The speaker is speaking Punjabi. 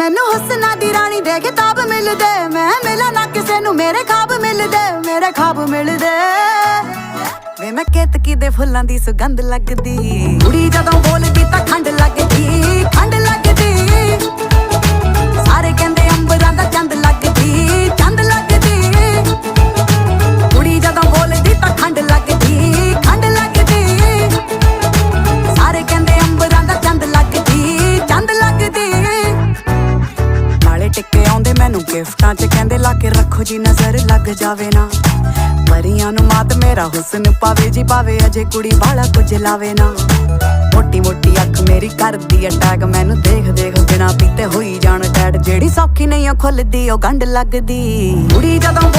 ਮੈਨੂੰ ਹੁਸਨਾ ਦੀ ਰਾਣੀ ਦੇ ਕਿਤਾਬ ਮਿਲਦੇ। ਮੈਂ ਮਿਲਾਂ ਨਾ ਕਿਸੇ ਨੂੰ, ਮੇਰੇ ਖਾਬ ਮਿਲਦੇ, ਮੇਰੇ ਖਾਬ ਮਿਲਦੇ। ਵੇ ਮੈਂ ਕੇਤਕੀ ਦੇ ਫੁੱਲਾਂ ਦੀ ਸੁਗੰਧ ਲੱਗਦੀ। ਕੁੜੀ ਜਦੋਂ ਬੋਲ ਗਿਫਟਾਂ 'ਚ ਕਹਿੰਦੇ ਲਾ ਕੇ ਰੱਖੋ ਜੀ, ਨਜ਼ਰ ਲੱਗ ਜਾਵੇ ਨਾ। ਪਰੀਆਂ ਨੂੰ ਮਾਤ ਮੇਰਾ ਹੁਸਨ ਪਾਵੇ ਜੀ, ਪਾਵੇ ਅਜੇ ਕੁੜੀ ਬਾਲਾ ਕੁਝ ਲਾਵੇ ਨਾ। ਮੋਟੀ ਮੋਟੀ ਅੱਖ ਮੇਰੀ ਕਰਦੀ ਅਟੈਕ ਮੈਨੂੰ ਦੇਖ ਦੇਖ ਬਿਨਾ ਪੀਤੇ ਹੋਈ ਜਾਣ ਟੈਡ। ਜਿਹੜੀ ਸੌਖੀ ਨਹੀਂ ਉਹ ਖੁੱਲਦੀ, ਉਹ ਗੰਢ ਲੱਗਦੀ। ਕੁੜੀ ਜਦੋਂ